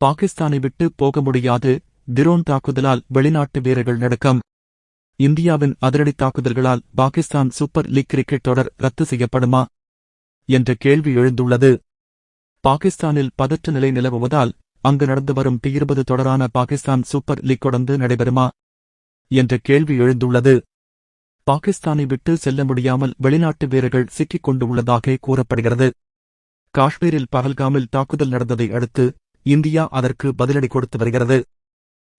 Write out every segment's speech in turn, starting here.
பாகிஸ்தானை விட்டு போக முடியாது. திரோன் தாக்குதலால் வெளிநாட்டு வீரர்கள் நடுக்கம். இந்தியாவின் அதிரடி தாக்குதல்களால் பாகிஸ்தான் சூப்பர் லீக் கிரிக்கெட் தொடர் ரத்து செய்யப்படுமா? என்ற கேள்வி எழுந்துள்ளது. பாகிஸ்தானில் பதற்ற நிலை நிலவுவதால் அங்கு நடந்து வரும் டி இருபது தொடரான பாகிஸ்தான் சூப்பர் லீக் தொடர்ந்து நடைபெறுமா? என்ற கேள்வி எழுந்துள்ளது. பாகிஸ்தானை விட்டு செல்ல முடியாமல் வெளிநாட்டு வீரர்கள் சிக்கிக் கொண்டுள்ளதாக கூறப்படுகிறது. காஷ்மீரில் பகல்காமில் தாக்குதல் நடந்ததை அடுத்து இந்தியா அதற்கு பதிலடி கொடுத்து வருகிறது.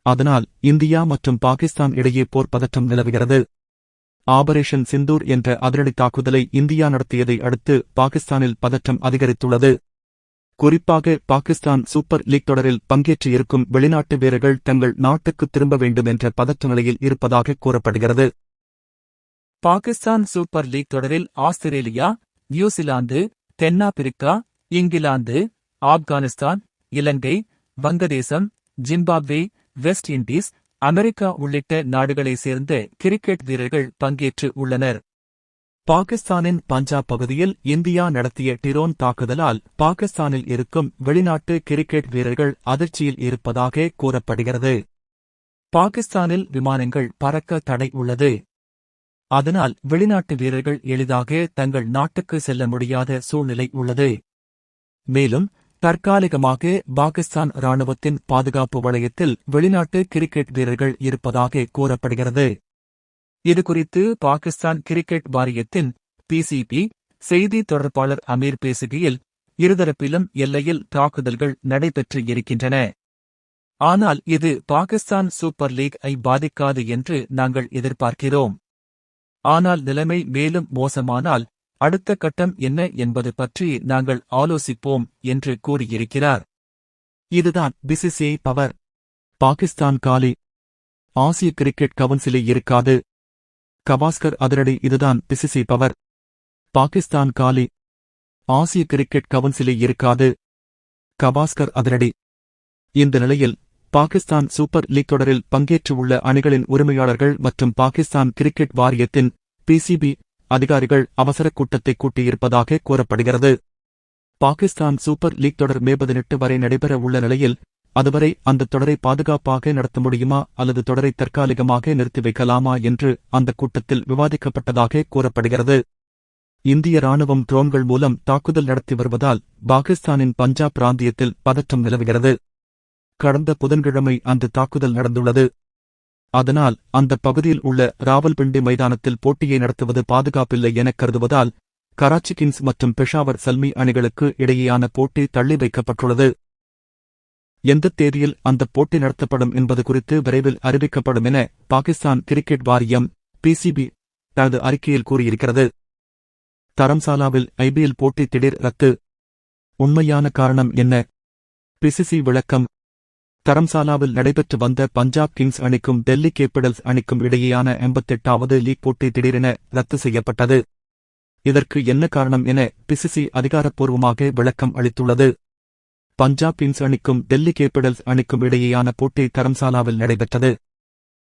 அதனால் இந்தியா மற்றும் பாகிஸ்தான் இடையே போர் பதற்றம் நிலவுகிறது. ஆபரேஷன் சிந்தூர் என்ற அதிரடி தாக்குதலை இந்தியா நடத்தியதை அடுத்து பாகிஸ்தானில் பதற்றம் அதிகரித்துள்ளது. குறிப்பாக பாகிஸ்தான் சூப்பர் லீக் தொடரில் பங்கேற்று இருக்கும் வெளிநாட்டு வீரர்கள் தங்கள் நாட்டுக்கு திரும்ப வேண்டும் என்ற பதற்ற நிலையில் இருப்பதாக கூறப்படுகிறது. பாகிஸ்தான் சூப்பர் லீக் தொடரில் ஆஸ்திரேலியா நியூசிலாந்து தென்னாப்பிரிக்கா இங்கிலாந்து ஆப்கானிஸ்தான் இலங்கை வங்கதேசம் ஜிம்பாப்வே வெஸ்ட் இண்டீஸ் அமெரிக்கா உள்ளிட்ட நாடுகளைச் சேர்ந்த கிரிக்கெட் வீரர்கள் பங்கேற்று உள்ளனர். பாகிஸ்தானின் பஞ்சாப் பகுதியில் இந்தியா நடத்திய டிரோன் தாக்குதலால் பாகிஸ்தானில் இருக்கும் வெளிநாட்டு கிரிக்கெட் வீரர்கள் அதிர்ச்சியில் இருப்பதாக கூறப்படுகிறது. பாகிஸ்தானில் விமானங்கள் பறக்க தடை உள்ளது. அதனால் வெளிநாட்டு வீரர்கள் எளிதாக தங்கள் நாட்டுக்கு செல்ல முடியாத சூழ்நிலை உள்ளது. மேலும் தற்காலிகமாக பாகிஸ்தான் ராணுவத்தின் பாதுகாப்பு வளையத்தில் வெளிநாட்டு கிரிக்கெட் வீரர்கள் இருப்பதாக கூறப்படுகிறது. இதுகுறித்து பாகிஸ்தான் கிரிக்கெட் வாரியத்தின் பிசிபி செய்தி தொடர்பாளர் அமீர் பேசுகையில் இருதரப்பிலும் எல்லையில் தாக்குதல்கள் நடைபெற்று இருக்கின்றன. ஆனால் இது பாகிஸ்தான் சூப்பர் லீக் ஐ பாதிக்காது என்று நாங்கள் எதிர்பார்க்கிறோம். ஆனால் நிலைமை மேலும் மோசமானால் அடுத்த கட்டம் என்ன என்பது பற்றி நாங்கள் ஆலோசிப்போம் என்று கூறியிருக்கிறார். இதுதான் பிசிசிஐ பவர். பாகிஸ்தான் காலி. ஆசிய கிரிக்கெட் கவுன்சிலே இருக்காது. கவாஸ்கர் அதிரடி இதுதான் பிசிசி பவர். பாகிஸ்தான் காலி. ஆசிய கிரிக்கெட் கவுன்சிலே இருக்காது. கவாஸ்கர் அதிரடி. இந்த நிலையில் பாகிஸ்தான் சூப்பர் லீக் தொடரில் பங்கேற்று உள்ள அணிகளின் உரிமையாளர்கள் மற்றும் பாகிஸ்தான் கிரிக்கெட் வாரியத்தின் பிசிபி அதிகாரிகள் அவசர கூட்டத்தை கூட்டியிருப்பதாக கூறப்படுகிறது. பாகிஸ்தான் சூப்பர் லீக் தொடர் மே பதினெட்டு வரை நடைபெற உள்ள நிலையில் அதுவரை அந்த தொடரை பாதுகாப்பாக நடத்த முடியுமா அல்லது தொடரை தற்காலிகமாக நிறுத்தி வைக்கலாமா என்று அந்த கூட்டத்தில் விவாதிக்கப்பட்டதாக கூறப்படுகிறது. இந்திய ராணுவம் ட்ரோன்கள் மூலம் தாக்குதல் நடத்தி வருவதால் பாகிஸ்தானின் பஞ்சாப் பிராந்தியத்தில் பதற்றம் நிலவுகிறது. கடந்த புதன்கிழமை அன்று தாக்குதல் நடந்துள்ளது. அதனால் அந்த பகுதியில் உள்ள ராவல்பிண்டி மைதானத்தில் போட்டியை நடத்துவது பாதுகாப்பில்லை எனக் கருதுவதால் கராச்சி கிங்ஸ் மற்றும் பெஷாவர் சல்மி அணிகளுக்கு இடையேயான போட்டி தள்ளி வைக்கப்பட்டுள்ளது. எந்த தேதியில் அந்த போட்டி நடத்தப்படும் என்பது குறித்து விரைவில் அறிவிக்கப்படும் என பாகிஸ்தான் கிரிக்கெட் வாரியம் பிசிபி தனது அறிக்கையில் கூறியிருக்கிறது. தரம்சாலாவில் ஐபிஎல் போட்டி திடீர் ரத்து. உண்மையான காரணம் என்ன? பிசிசி விளக்கம். தரம்சாலாவில் நடைபெற்று வந்த பஞ்சாப் கிங்ஸ் அணிக்கும் டெல்லி கேபிடல்ஸ் அணிக்கும் இடையேயான எண்பத்தெட்டாவது லீக் போட்டி திடீரென ரத்து செய்யப்பட்டது. இதற்கு என்ன காரணம் என பிசிசி அதிகாரப்பூர்வமாக விளக்கம் அளித்துள்ளது. பஞ்சாப் கிங்ஸ் அணிக்கும் டெல்லி கேபிடல்ஸ் அணிக்கும் இடையேயான போட்டி தரம்சாலாவில் நடைபெற்றது.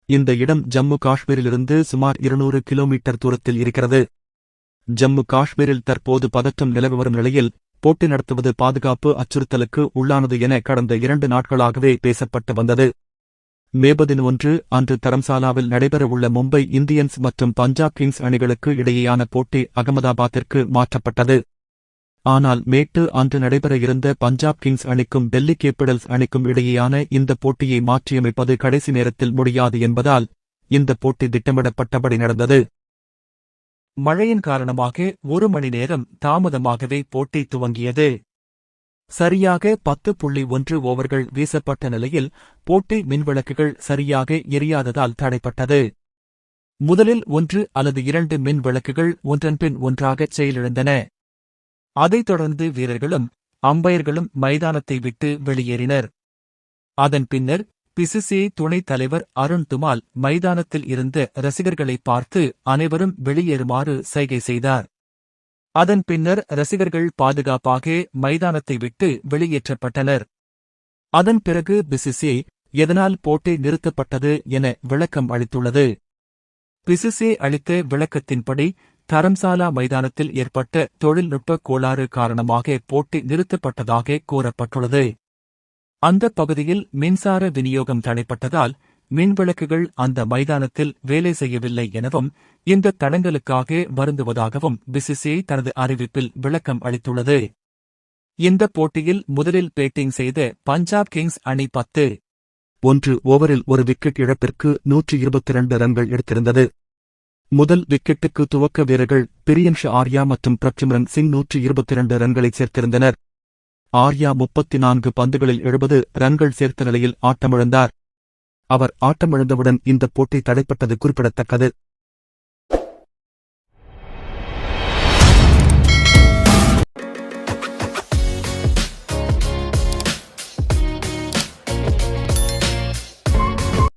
இந்த இடம் ஜம்மு காஷ்மீரிலிருந்து சுமார் இருநூறு கிலோமீட்டர் தூரத்தில் இருக்கிறது. ஜம்மு காஷ்மீரில் தற்போது பதற்றம் நிலவி வரும் நிலையில் போட்டி நடத்துவது பாதுகாப்பு அச்சுறுத்தலுக்கு உள்ளானது என கடந்த இரண்டு நாட்களாகவே பேசப்பட்டு வந்தது. மேபதின் ஒன்று அன்று தரம்சாலாவில் நடைபெறவுள்ள மும்பை இந்தியன்ஸ் மற்றும் பஞ்சாப் கிங்ஸ் அணிகளுக்கு இடையேயான போட்டி அகமதாபாத்திற்கு மாற்றப்பட்டது. ஆனால் மேட்டு அன்று நடைபெற இருந்த பஞ்சாப் கிங்ஸ் அணிக்கும் டெல்லி கேபிடல்ஸ் அணிக்கும் இடையேயான இந்த போட்டியை மாற்றியமைப்பது கடைசி நேரத்தில் முடியாது என்பதால் இந்த போட்டி திட்டமிடப்பட்டபடி நடந்தது. மழையின் காரணமாக ஒரு மணி நேரம் தாமதமாகவே போட்டி துவங்கியது. சரியாக பத்து புள்ளி ஒன்று ஓவர்கள் வீசப்பட்ட நிலையில் போட்டி மின்விளக்குகள் சரியாக எரியாததால் தடைப்பட்டது. முதலில் ஒன்று அல்லது இரண்டு மின் விளக்குகள் ஒன்றன்பின் ஒன்றாகச் செயலிழந்தன. அதைத் தொடர்ந்து வீரர்களும் அம்பயர்களும் மைதானத்தை விட்டு வெளியேறினர். அதன் பின்னர் பிசிசிஐ துணைத் தலைவர் அருண் துமால் மைதானத்தில் இருந்த ரசிகர்களை பார்த்து அனைவரும் வெளியேறுமாறு சைகை செய்தார். அதன் பின்னர் ரசிகர்கள் பாதுகாப்பாக மைதானத்தை விட்டு வெளியேற்றப்பட்டனர். அதன் பிறகு பிசிசிஐ எதனால் போட்டி நிறுத்தப்பட்டது என விளக்கம் அளித்துள்ளது. பிசிசிஐ அளித்த விளக்கத்தின்படி தரம்சாலா மைதானத்தில் ஏற்பட்ட தொழில்நுட்ப கோளாறு காரணமாக போட்டி நிறுத்தப்பட்டதாக கூறப்பட்டுள்ளது. அந்த பகுதியில் மின்சார விநியோகம் தடைப்பட்டதால் மின்விளக்குகள் அந்த மைதானத்தில் வேலை செய்யவில்லை எனவும் இந்த தடங்கலுக்காக வருந்துவதாகவும் பிசிசிஐ தனது அறிவிப்பில் விளக்கம் அளித்துள்ளது. இந்த போட்டியில் முதலில் பேட்டிங் செய்த பஞ்சாப் கிங்ஸ் அணி பத்து. ஒன்று ஓவரில் ஒரு விக்கெட் இழப்பிற்கு நூற்றி இருபத்தி இரண்டு ரன்கள் எடுத்திருந்தது. முதல் விக்கெட்டுக்கு துவக்க வீரர்கள் பிரியன்ஷ் ஆர்யா மற்றும் பிரச்சிமரன் சிங் நூற்றி இருபத்தி இரண்டு ரன்களை சேர்த்திருந்தனர். ஆர்யா முப்பத்தி நான்கு பந்துகளில் எழுபது ரன்கள் சேர்த்த நிலையில் ஆட்டமிழந்தார். அவர் ஆட்டமிழந்தவுடன் இந்த போட்டி தடைப்பட்டது குறிப்பிடத்தக்கது.